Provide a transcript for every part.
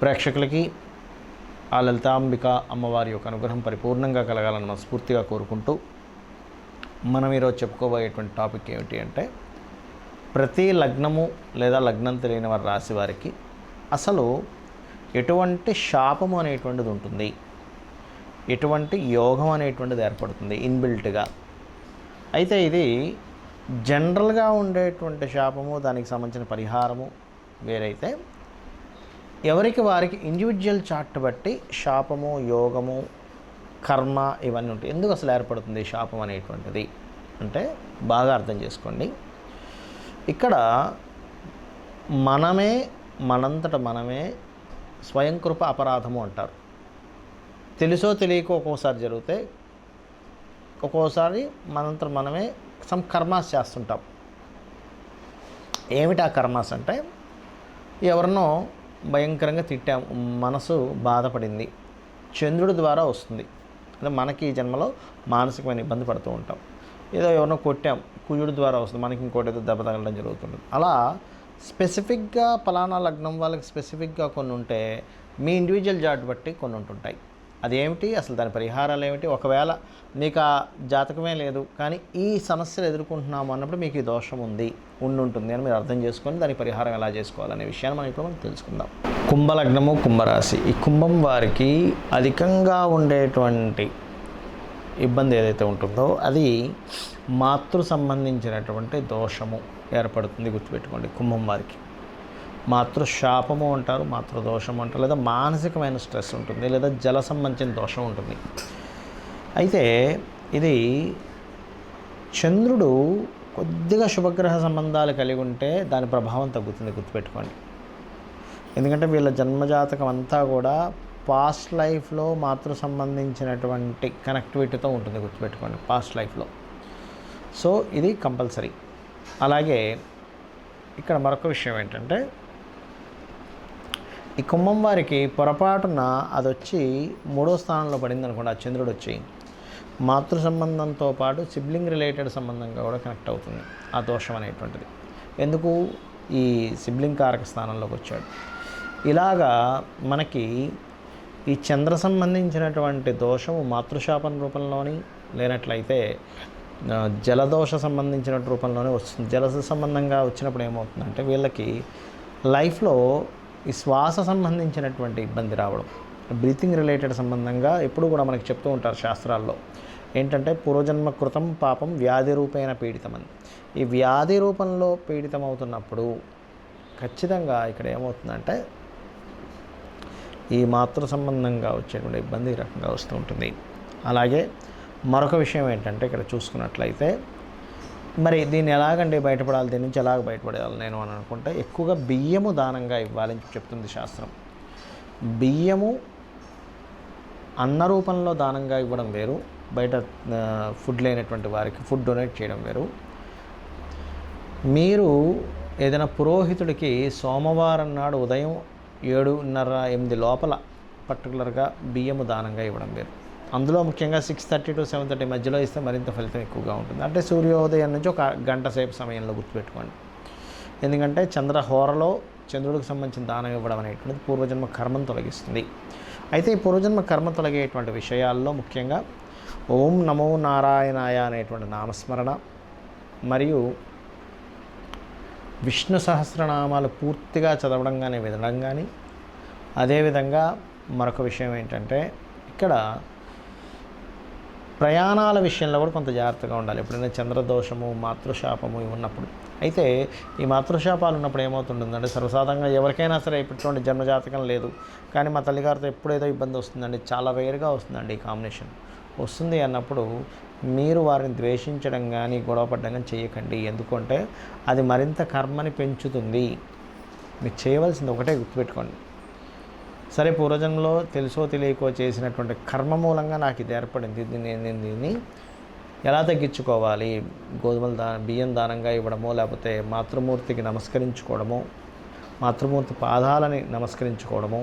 ప్రేక్షకులకి ఆ లలితాంబిక అమ్మవారి యొక్క అనుగ్రహం పరిపూర్ణంగా కలగాలని మనస్ఫూర్తిగా కోరుకుంటూ మనం ఈరోజు చెప్పుకోబోయేటువంటి టాపిక్ ఏమిటి అంటే ప్రతి లగ్నము లేదా లగ్నం తెలియని వారి రాశి వారికి అసలు ఎటువంటి శాపము అనేటువంటిది ఉంటుంది. ఎటువంటి యోగం అనేటువంటిది ఏర్పడుతుంది ఇన్బిల్ట్గా. అయితే ఇది జనరల్గా ఉండేటువంటి శాపము దానికి సంబంధించిన పరిహారము వేరైతే ఎవరికి వారికి ఇండివిజువల్ చార్ట్ బట్టి శాపము యోగము కర్మ ఇవన్నీ ఉంటాయి. ఎందుకు అసలు ఏర్పడుతుంది శాపం అనేటువంటిది? అంటే బాగా అర్థం చేసుకోండి. ఇక్కడ మనమే మనంతట మనమే స్వయం కృప అపరాధము అంటారు. తెలుసో తెలియకో ఒక్కోసారి జరిగితే ఒక్కోసారి మనంతట మనమే సమ్ కర్మాస్ చేస్తుంటాం. ఏమిటి ఆ కర్మాస్ అంటే ఎవరినో భయంకరంగా తిట్టాం. మనసు బాధపడింది. చంద్రుడి ద్వారా వస్తుంది. అంటే మనకి ఈ జన్మలో మానసికమైన ఇబ్బంది పడుతూ ఉంటాం. ఏదో ఎవరినో కొట్టాం. కుజుడి ద్వారా వస్తుంది. మనకి ఇంకోటి ఏదో దెబ్బ తగలడం జరుగుతుంది. అలా స్పెసిఫిక్గా ఫలానా లగ్నం వాళ్ళకి స్పెసిఫిక్గా కొన్ని ఉంటే మీ ఇండివిజువల్ జాట్ బట్టి కొన్ని ఉంటుంటాయి. అదేమిటి? అసలు దాని పరిహారాలు ఏమిటి ఒకవేళ మీకు ఆ జాతకమే లేదు కానీ ఈ సమస్యలు ఎదుర్కొంటున్నాము అన్నప్పుడు మీకు ఈ దోషం ఉంది ఉండి ఉంటుంది అని మీరు అర్థం చేసుకొని దాని పరిహారం ఎలా చేసుకోవాలనే విషయాన్ని మనం ఇప్పుడు మనం తెలుసుకుందాం. కుంభలగ్నము కుంభరాశి. ఈ కుంభం వారికి అధికంగా ఉండేటువంటి ఇబ్బంది ఏదైతే ఉంటుందో అది మాతృ సంబంధించినటువంటి దోషము ఏర్పడుతుంది గుర్తుపెట్టుకోండి కుంభం వారికి. మాతృశాపము అంటారు మాతృదోషం అంటారు లేదా మానసికమైన స్ట్రెస్ ఉంటుంది లేదా జల సంబంధించిన దోషం ఉంటుంది. అయితే ఇది చంద్రుడు కొద్దిగా శుభగ్రహ సంబంధాలు కలిగి ఉంటే దాని ప్రభావం తగ్గుతుంది గుర్తుపెట్టుకోండి. ఎందుకంటే వీళ్ళ జన్మజాతకం అంతా కూడా పాస్ట్ లైఫ్లో మాతృ సంబంధించినటువంటి కనెక్టివిటీతో ఉంటుంది గుర్తుపెట్టుకోండి పాస్ట్ లైఫ్లో సో ఇది కంపల్సరీ అలాగే ఇక్కడ మరొక విషయం ఏంటంటే ఈ కుంభం వారికి పొరపాటున అది వచ్చి మూడో స్థానంలో పడింది అనుకోండి ఆ చంద్రుడు వచ్చి మాతృ సంబంధంతో పాటు సిబ్లింగ్ రిలేటెడ్ సంబంధంగా కూడా కనెక్ట్ అవుతుంది ఆ దోషం అనేటువంటిది. ఎందుకు? ఈ సిబ్లింగ్ కారక స్థానంలోకి వచ్చాడు ఇలాగా మనకి ఈ చంద్ర సంబంధించినటువంటి దోషము మాతృశాపన రూపంలోని లేనట్లయితే జలదోష సంబంధించిన రూపంలోనే వస్తుంది. జల సంబంధంగా వచ్చినప్పుడు ఏమవుతుందంటే వీళ్ళకి లైఫ్లో ఈ శ్వాస సంబంధించినటువంటి ఇబ్బంది రావడం బ్రీతింగ్ రిలేటెడ్ సంబంధంగా ఎప్పుడు కూడా మనకి చెప్తూ ఉంటారు శాస్త్రాల్లో. ఏంటంటే పూర్వజన్మ కృతం పాపం వ్యాధి రూపేణ పీడితమని. ఈ వ్యాధి రూపంలో పీడితం అవుతున్నప్పుడు ఖచ్చితంగా ఇక్కడ ఏమవుతుందంటే ఈ మాతృ సంబంధంగా వచ్చేటువంటి ఇబ్బంది ఈ రకంగా వస్తూ ఉంటుంది. అలాగే మరొక విషయం ఏంటంటే ఇక్కడ చూసుకున్నట్లయితే మరి దీన్ని ఎలాగండి బయటపడాలి? దీని నుంచి ఎలాగ బయటపడాలి నేను అని అనుకుంటే ఎక్కువగా బియ్యము దానంగా ఇవ్వాలని చెప్తుంది శాస్త్రం. బియ్యము అన్న రూపంలో దానంగా ఇవ్వడం వేరు. బయట ఫుడ్ లేనటువంటి వారికి ఫుడ్ డొనేట్ చేయడం వేరు. మీరు ఏదైనా పురోహితుడికి సోమవారం నాడు ఉదయం ఏడున్నర ఎనిమిది లోపల పర్టికులర్గా బియ్యము దానంగా ఇవ్వడం వేరు. అందులో ముఖ్యంగా six thirty to seven thirty మధ్యలో ఇస్తే మరింత ఫలితం ఎక్కువగా ఉంటుంది. అంటే సూర్యోదయం నుంచి ఒక గంట సేపు సమయంలో గుర్తుపెట్టుకోండి. ఎందుకంటే చంద్రహోరలో చంద్రుడికి సంబంధించిన దానం ఇవ్వడం అనేటువంటిది పూర్వజన్మ కర్మను తొలగిస్తుంది. అయితే ఈ పూర్వజన్మ కర్మ తొలగేటువంటి విషయాల్లో ముఖ్యంగా ఓం నమో నారాయణాయ అనేటువంటి నామస్మరణ మరియు విష్ణు సహస్రనామాలు పూర్తిగా చదవడం కానీ వినడం కానీ అదేవిధంగా మరొక విషయం ఏంటంటే ఇక్కడ ప్రయాణాల విషయంలో కూడా కొంత జాగ్రత్తగా ఉండాలి. ఎప్పుడైనా చంద్రదోషము మాతృశాపము ఇవి ఉన్నప్పుడు. అయితే ఈ మాతృశాపాలు ఉన్నప్పుడు ఏమవుతుంటుందంటే సర్వసాధారణంగా ఎవరికైనా సరే ఇటువంటి జన్మజాతకం లేదు. కానీ మా తల్లిగారితో ఎప్పుడేదో ఇబ్బంది వస్తుందండి. చాలా వేరుగా వస్తుందండి ఈ కాంబినేషన్. వస్తుంది అన్నప్పుడు మీరు వారిని ద్వేషించడం కానీ గొడవపడడం కానీ చేయకండి. ఎందుకంటే అది మరింత కర్మని పెంచుతుంది. మీరు చేయవలసింది ఒకటే గుర్తుపెట్టుకోండి. సరే పూర్వజన్మలో తెలుసో తెలియకో చేసినటువంటి కర్మ మూలంగా నాకు ఇది ఏర్పడింది. దీన్ని నేను దీన్ని ఎలా తగ్గించుకోవాలి? గోధుమల దా బియ్యం దానంగా ఇవ్వడమో లేకపోతే మాతృమూర్తికి నమస్కరించుకోవడమో మాతృమూర్తి పాదాలని నమస్కరించుకోవడము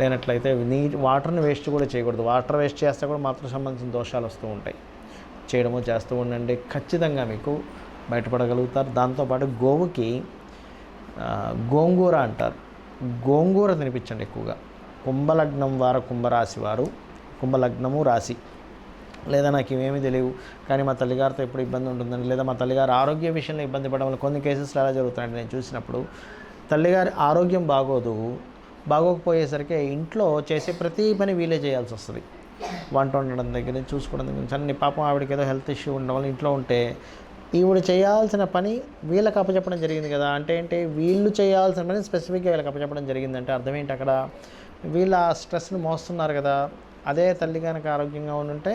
లేనట్లయితే నీ వాటర్ని వేస్ట్ కూడా చేయకూడదు. వాటర్ వేస్ట్ చేస్తే కూడా మాతృ సంబంధించిన దోషాలు వస్తూ ఉంటాయి. చేయడము చేస్తూ ఉండండి. ఖచ్చితంగా మీకు బయటపడగలుగుతారు. దాంతోపాటు గోవుకి గోంగూర అంటారు. గోంగూర తినిపించండి ఎక్కువగా. కుంభలగ్నం వారు కుంభరాశి వారు కుంభలగ్నము రాశి. లేదా నాకు ఇవేమీ తెలియవు కానీ మా తల్లిగారితో ఎప్పుడు ఇబ్బంది ఉంటుందని లేదా మా తల్లిగారు ఆరోగ్య విషయంలో ఇబ్బంది పడడం వల్ల కొన్ని కేసెస్లో ఎలా జరుగుతున్నాయంటే నేను చూసినప్పుడు తల్లిగారి ఆరోగ్యం బాగోదు బాగోకపోయేసరికి ఇంట్లో చేసే ప్రతి పని వీలే చేయాల్సి వస్తుంది. వంట వండడం దగ్గర నుంచి చూసుకోవడం దగ్గర నుంచి అన్ని పాపం ఆవిడకి ఏదో హెల్త్ ఇష్యూ ఉండడం వల్ల ఇంట్లో ఉంటే ఈవిడ చేయాల్సిన పని వీళ్ళకి అప్పచెప్పడం జరిగింది కదా. అంటే ఏంటి? వీళ్ళు చేయాల్సిన పని స్పెసిఫిక్గా వీళ్ళకి అప్పచెప్పడం జరిగిందంటే అర్థం ఏంటి అక్కడ? వీళ్ళ ఆ స్ట్రెస్ని మోస్తున్నారు కదా. అదే తల్లి కనుక ఆరోగ్యంగా ఉండుంటే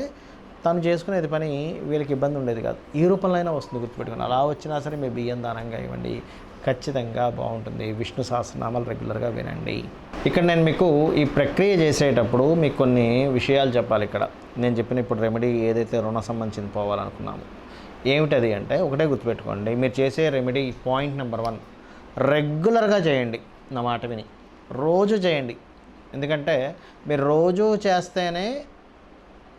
తను చేసుకునేది పని వీళ్ళకి ఇబ్బంది ఉండేది కాదు. ఈ రూపంలో అయినా వస్తుంది గుర్తుపెట్టుకుని అలా వచ్చినా సరే మీ బియ్యం దానంగా ఇవ్వండి. ఖచ్చితంగా బాగుంటుంది. విష్ణు సహస్రనామాలు రెగ్యులర్గా వినండి. ఇక్కడ నేను మీకు ఈ ప్రక్రియ చేసేటప్పుడు మీకు కొన్ని విషయాలు చెప్పాలి ఇక్కడ. నేను చెప్పిన ఇప్పుడు రెమెడీ ఏదైతే రుణ సంబంధించింది పోవాలనుకున్నాము. ఏమిటది అంటే ఒకటే గుర్తుపెట్టుకోండి మీరు చేసే రెమెడీ పాయింట్ నెంబర్ వన్ రెగ్యులర్గా చేయండి నా మాట విని. రోజు చేయండి. ఎందుకంటే మీరు రోజు చేస్తేనే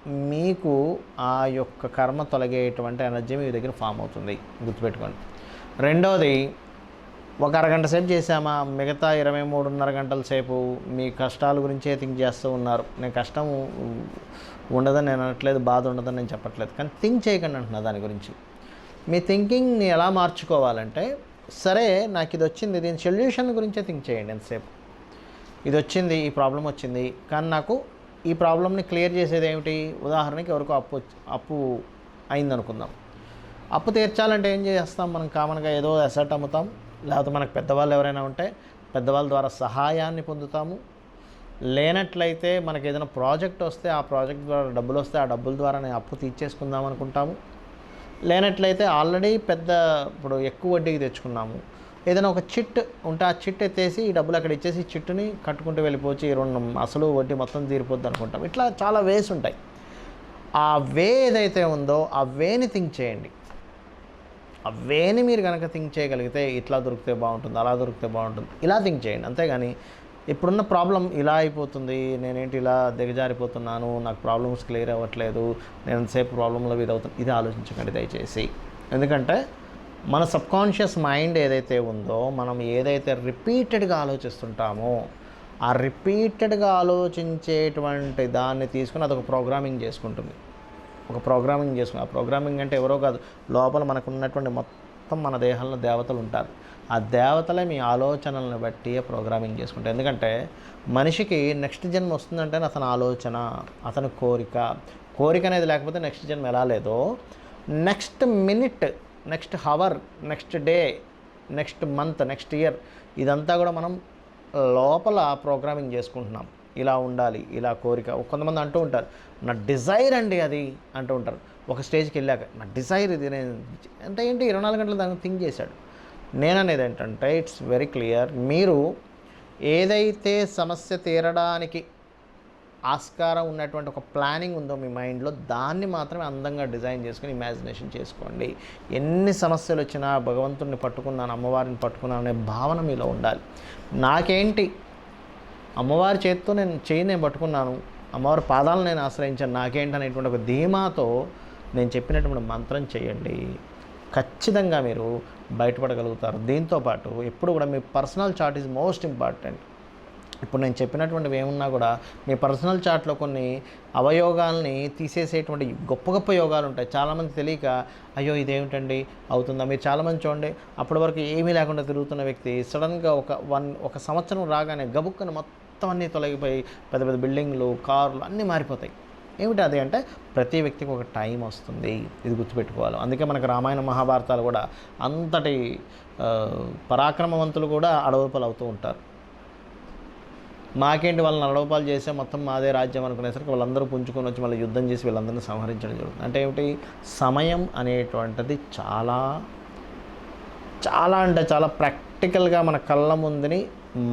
మీకు ఆ యొక్క కర్మ తొలగేటువంటి ఎనర్జీ మీ దగ్గర ఫామ్ అవుతుంది. గుర్తుపెట్టుకోండి. రెండవది ఒక అరగంట సేపు చేసామా మిగతా ఇరవై మూడున్నర గంటల సేపు మీ కష్టాల గురించే థింక్ చేస్తూ ఉన్నారు. నేను కష్టం ఉండదని నేను అనట్లేదు బాధ ఉండదని నేను చెప్పట్లేదు. కానీ థింక్ చేయకండి అంటున్నా దాని గురించి. మీ థింకింగ్ని ఎలా మార్చుకోవాలంటే సరే నాకు ఇది వచ్చింది దీని సొల్యూషన్ గురించే థింక్ చేయండి ఎంతసేపు. ఇది వచ్చింది ఈ ప్రాబ్లం వచ్చింది కానీ నాకు ఈ ప్రాబ్లమ్ని క్లియర్ చేసేది ఏమిటి? ఉదాహరణకి ఎవరికో అప్పు వచ్చి- అప్పు అయిందనుకుందాం అప్పు తీర్చాలంటే ఏం చేస్తాం? మనం కామన్గా ఏదో అసెట్ అమ్ముతాం. లేకపోతే మనకు పెద్దవాళ్ళు ఎవరైనా ఉంటే పెద్దవాళ్ళ ద్వారా సహాయాన్ని పొందుతాము. లేనట్లయితే మనకి ఏదైనా ప్రాజెక్ట్ వస్తే ఆ ప్రాజెక్ట్ ద్వారా డబ్బులు వస్తే ఆ డబ్బుల ద్వారా నేను అప్పు తీర్చేసుకుందాం అనుకుంటాము. లేనట్లయితే ఆల్రెడీ పెద్ద ఇప్పుడు ఎక్కువ వడ్డీకి తెచ్చుకున్నాము. ఏదైనా ఒక చిట్ ఉంటే ఆ చిట్ ఎత్తేసి ఈ డబ్బులు అక్కడ ఇచ్చేసి చిట్టుని కట్టుకుంటూ వెళ్ళిపోవచ్చు. ఈ రెండు అసలు వడ్డీ మొత్తం తీరిపోద్ది అనుకుంటాం ఇట్లా చాలా వేస్ ఉంటాయి. ఆ వే ఏదైతే ఉందో ఆ వేని థింక్ చేయండి. ఆ వేని మీరు కనుక థింక్ చేయగలిగితే ఇట్లా దొరికితే బాగుంటుంది అలా దొరికితే బాగుంటుంది. ఇలా థింక్ చేయండి. అంతేగాని ఇప్పుడున్న ప్రాబ్లం ఇలా అయిపోతుంది నేనేంటి ఇలా దిగజారిపోతున్నాను నాకు ప్రాబ్లమ్స్ క్లియర్ అవ్వట్లేదు నేను ఎంతసేపు ప్రాబ్లంలో వీరవుతాను ఇది ఆలోచించకండి దయచేసి. ఎందుకంటే మన సబ్కాన్షియస్ మైండ్ ఏదైతే ఉందో మనం ఏదైతే రిపీటెడ్గా ఆలోచిస్తుంటామో ఆ రిపీటెడ్గా ఆలోచించేటువంటి దాన్ని తీసుకుని అదొక ప్రోగ్రామింగ్ చేసుకుంటుంది. ఒక ప్రోగ్రామింగ్ చేసుకుని ఆ ప్రోగ్రామింగ్ అంటే ఎవరో కాదు లోపల మనకు ఉన్నటువంటి మొత్తం మన దేహంలో దేవతలు ఉంటారు. ఆ దేవతలే మీ ఆలోచనలను బట్టి ప్రోగ్రామింగ్ చేసుకుంటారు ఎందుకంటే మనిషికి నెక్స్ట్ జన్మ వస్తుందంటే అతని ఆలోచన అతని కోరిక. కోరిక అనేది లేకపోతే నెక్స్ట్ జన్మ ఎలా లేదో next minute next hour next day next month next year ఇదంతా కూడా మనం లోపల ప్రోగ్రామింగ్ చేసుకుంటున్నాం. ఇలా ఉండాలి ఇలా కోరిక. కొంతమంది అంటూ ఉంటారు నా డిజైర్ అండి అది అంటూ ఉంటారు. ఒక స్టేజ్కి వెళ్ళాక నా డిజైర్ ఇది నేను అంటే ఏంటి? ఇరవై నాలుగు గంటలు దాన్ని థింక్ చేశాడు. నేననేది ఏంటంటే ఇట్స్ వెరీ క్లియర్ మీరు ఏదైతే సమస్య తీరడానికి ఆస్కారం ఉన్నటువంటి ఒక ప్లానింగ్ ఉందో మీ మైండ్లో దాన్ని మాత్రమే అందంగా డిజైన్ చేసుకుని ఇమాజినేషన్ చేసుకోండి. ఎన్ని సమస్యలు వచ్చినా భగవంతుడిని పట్టుకున్నాను అమ్మవారిని పట్టుకున్నాను అనే భావన మీలో ఉండాలి. నాకేంటి? అమ్మవారి చేతితో నేను చేయి నేను పట్టుకున్నాను అమ్మవారి పాదాలను నేను ఆశ్రయించాను నాకేంటి అనేటువంటి ఒక ధీమాతో నేను చెప్పినటువంటి మంత్రం చేయండి. ఖచ్చితంగా మీరు బయటపడగలుగుతారు. దీంతోపాటు ఎప్పుడు కూడా మీ personal chart is most important. ఇప్పుడు నేను చెప్పినటువంటివి ఏమున్నా కూడా మీ పర్సనల్ చార్ట్లో కొన్ని అవయోగాల్ని తీసేసేటువంటి గొప్ప గొప్ప యోగాలు ఉంటాయి. చాలామంది తెలియక అయ్యో ఇదేమిటండి? అవుతుందా? మీరు చాలామంది చూడండి అప్పటి వరకు ఏమీ లేకుండా తిరుగుతున్న వ్యక్తి సడన్గా ఒక వన్ ఒక సంవత్సరం రాగానే గబుక్కను మొత్తం అన్నీ తొలగిపోయి పెద్ద పెద్ద బిల్డింగ్లు కార్లు అన్నీ మారిపోతాయి. ఏమిటి అది అంటే ప్రతి వ్యక్తికి ఒక టైం వస్తుంది ఇది గుర్తుపెట్టుకోవాలి. అందుకే మనకు రామాయణ మహాభారతాలు కూడా అంతటి పరాక్రమవంతులు కూడా అడవుపలు అవుతూ ఉంటారు. మాకేంటి వాళ్ళని అడవపాలు చేస్తే మొత్తం మాదే రాజ్యం అనుకునేసరికి వాళ్ళందరూ పుంజుకొని వచ్చి మళ్ళీ యుద్ధం చేసి వీళ్ళందరినీ సంహరించడం జరుగుతుంది. అంటే ఏమిటి? సమయం అనేటువంటిది చాలా చాలా అంటే చాలా ప్రాక్టికల్గా మన కళ్ళ ముందుని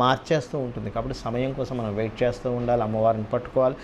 మార్చేస్తూ ఉంటుంది. కాబట్టి సమయం కోసం మనం వెయిట్ చేస్తూ ఉండాలి అమ్మవారిని పట్టుకోవాలి.